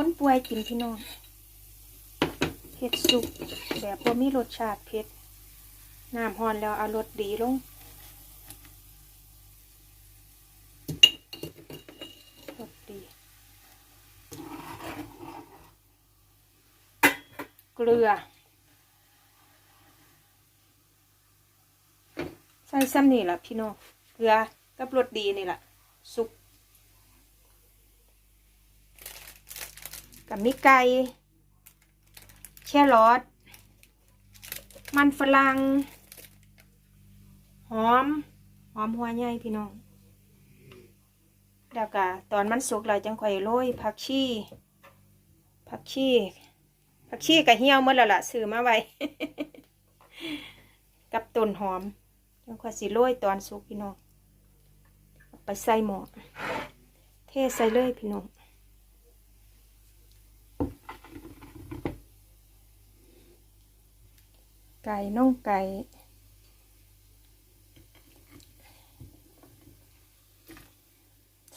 คนป่วยกินพี่น้องเผ็ดสุกแบบบ่มีรสชาติเผ็ดน้ำฮอนแล้วเอารสดีลงรสดี เกลือ ใส่ซ้ำนี่แหละพี่น้อง เกลือกับรสดีนี่แหละสุก กับมีไก่แค่รอทมันฝรั่งหอม หอมหัวใหญ่พี่น้องแล้วก็ตอนมันสุกเราจังค่อยโรยผักชีผักชีผักชีกับเหี่ยวหมดแล้วล่ะซื้อมาไว้ กับต้นหอมจังค่อยสิโรยตอนสุกพี่น้องเอาไปใส่หม้อเทใส่เลยพี่น้อง ไก่น่องไก่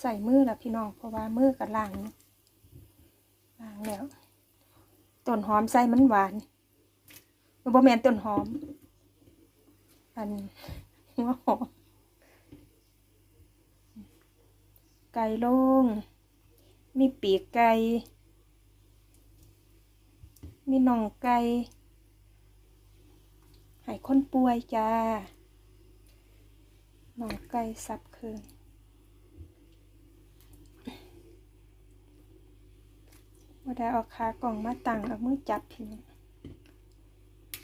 ใส่มือแล้วพี่น้องเพราะว่ามือกับล่างล่างแล้วต้นหอมใส่มันหวานบ่แม่นต้นหอม อันหัวหอมไก่ลง มีปีกไก่มีน่องไก่ ให้คนป่วยจ้าน่องไก่สับคืองว่าได้เอาขากล่องมาตั้งเอามือจับพี่น้อง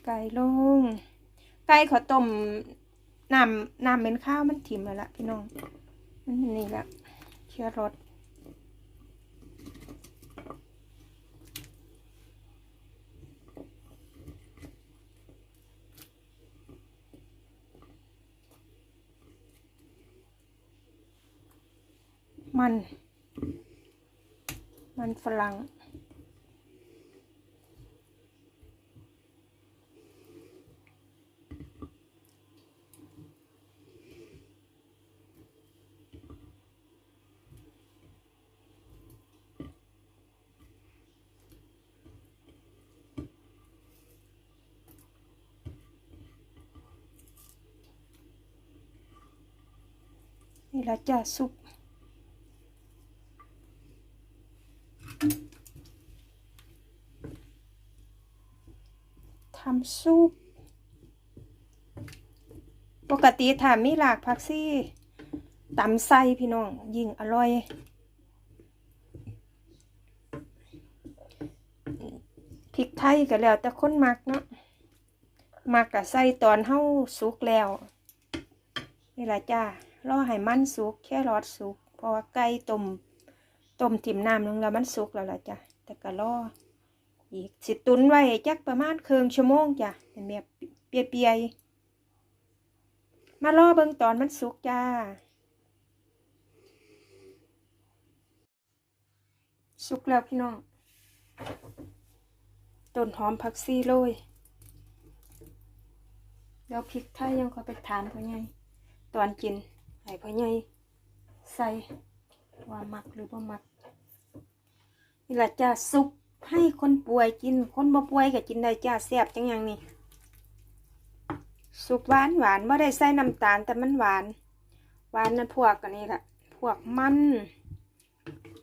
ไก่ลง ไก่ขอต้มน้ำน้ำเป็นข้าวมันถิ่มแล้วละพี่น้องมันนี่ละเชื้อรส มัน มันฝรั่งนี่ละจ้าซุป ทำซุป ปกติถามีหลากผักซี่ตำไส้พี่น้อง ยิ่งอร่อย พริกไทยก็แล้วแต่คนมักเนาะมักกับใส่ตอนเฮาสุกแล้วนี่แหละจ้ารอให้มันสุก แค่รอดสุก เพราะว่าไก่ต้ม ต้มถิ่มน้ำลงแล้วมันสุกแล้วล่ะจ้ะแต่ก็รออีกสิตุนไว้จักประมาณครึ่งชั่วโมงจ้ะเป็นแบบเปียๆมารอเบิ่งตอนมันสุกจ้า สุกแล้วพี่น้องต้นหอมผักซี่โรยแล้วพริกไทยยังขอไปถามพ่อใหญ่ตอนกินให้พ่อใหญ่ใส่ ว่ามักหรือบ่มักนี่ละจ้าซุปให้คนป่วยกิน คนบ่ป่วยก็กินได้จ้าแซ่บจังอย่างนี้ซุปหวานหวานไม่ได้ใส่น้ำตาลแต่มันหวาน หวานนั่นพวกกันนี่แหละพวกมัน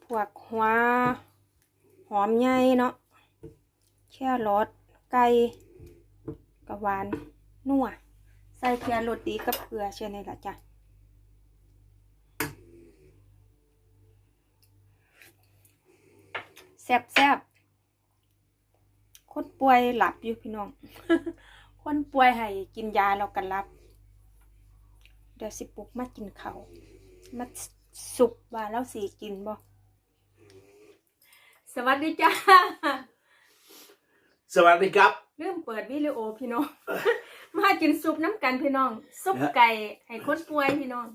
พวกหัวหอมใหญ่เนาะแค่รสไก่กับหวานนัวใส่แค่รสดีกับเกลือเช่นนี้ละจ้ะ แซบแซบคนป่วยหลับอยู่พี่น้อง คนป่วยให้กินยาแล้วกันรับ เดี๋ยวสิปลุกมากินเขาวมาสุกว่าแล้วสีกินบ่สวัสดีจ้า สวัสดีครับลืมเปิดวิดีโอพี่น้อง มากินซุปน้ำกันพี่น้อง ซุปไก่ให้คนป่วยพี่น้อง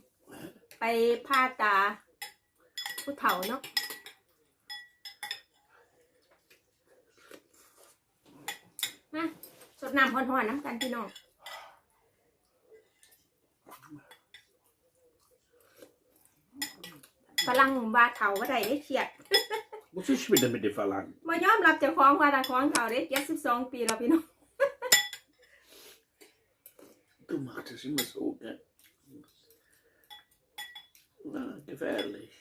ไปผ่าตา ผู้เฒ่าเนาะ มาส ดน้ำห่อนๆน้ำกันพี่น้องฝรั่งบาเถาก็ได้ได้เขียด Och så schwidde med det fallan. มายอมรับเจ้าของว่าตาของเขาได้เจ็ดสิบสองปีแล้วพี่น้อง Du macht es immer so, gell? Na, gefährlich.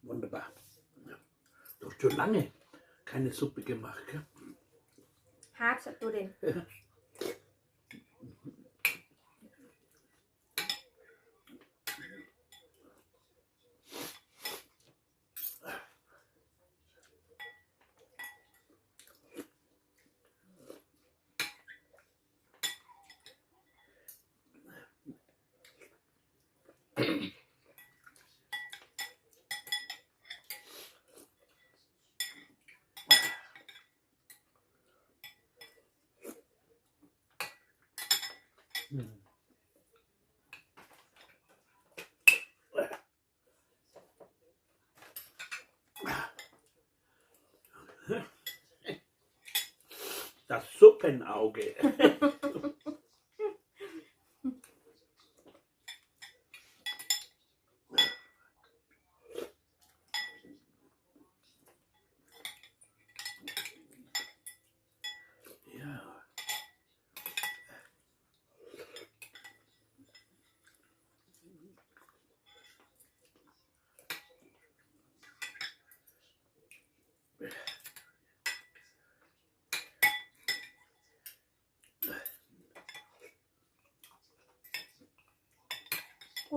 Wunderbar. Ja. Du hast schon lange keine Suppe gemacht, gell? ฮา Das Suppenauge.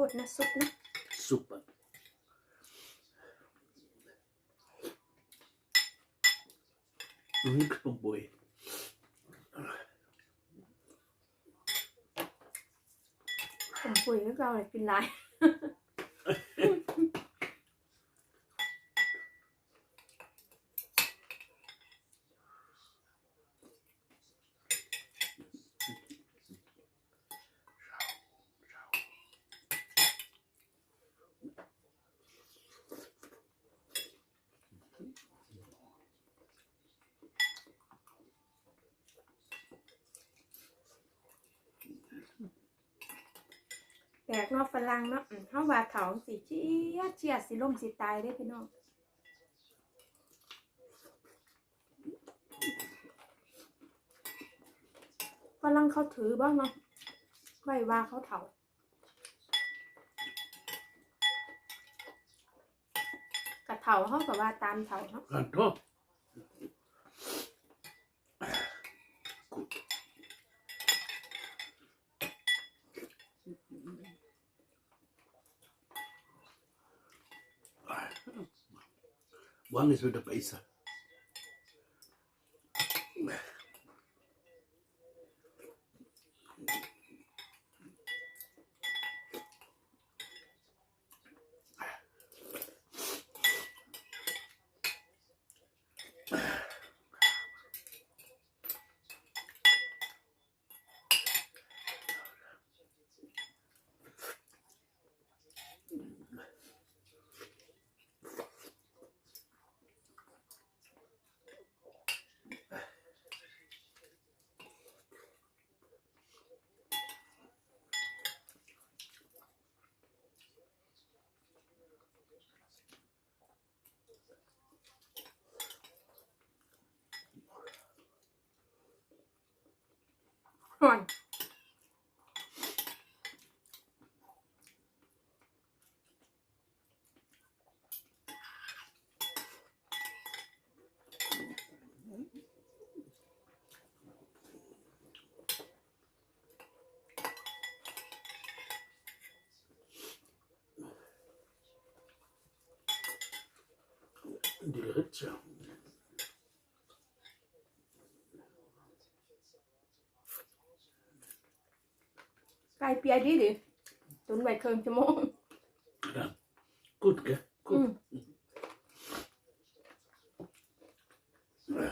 โคตรนะซุปนะ Super. Nix på boj. ผมปุ๋ยแล้วเราเลยกินหลาย แปลกนอกฝรั่งเนาะเฮาว่าเขาสิเชียเชียสิล่มสิตายเด้พี่น้องฝรั่งเขาถือบ้างเนาะไว้ว่าเขาเถากับเถาเขากับว่าตามเถาเนาะ one is with the pacer. Die Ritze. ไก่เปียดีดิตุนไว้ครึ่งชั่วโมง Ja. Gut, gell? อื Gut. ม Äh,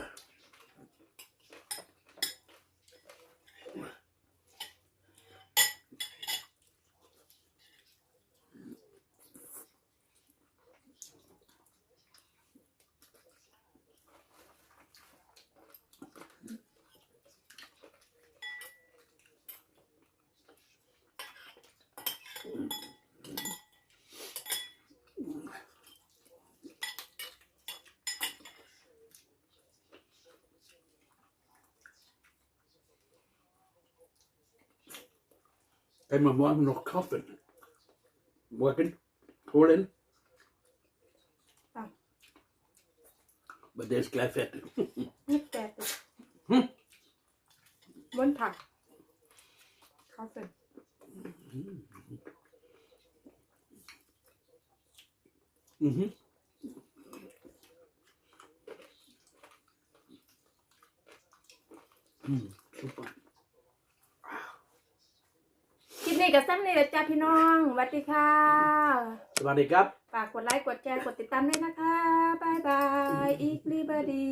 Kan man morgen noch kaufen? Morgen holen? Ja. Aber der ist gleich fertig. นี่แต่ติด Hm. บนผักเขาเป็น Mhm. Mm, super. คลิปนี้กับซ้ำ นี่แหละจ้าพี่น้องสวัสดีค่ะ สวัสดีครับ ฝากกดไลค์ กดแชร์ กดติดตามด้วยนะคะ บ๊ายบาย อีกลีบดี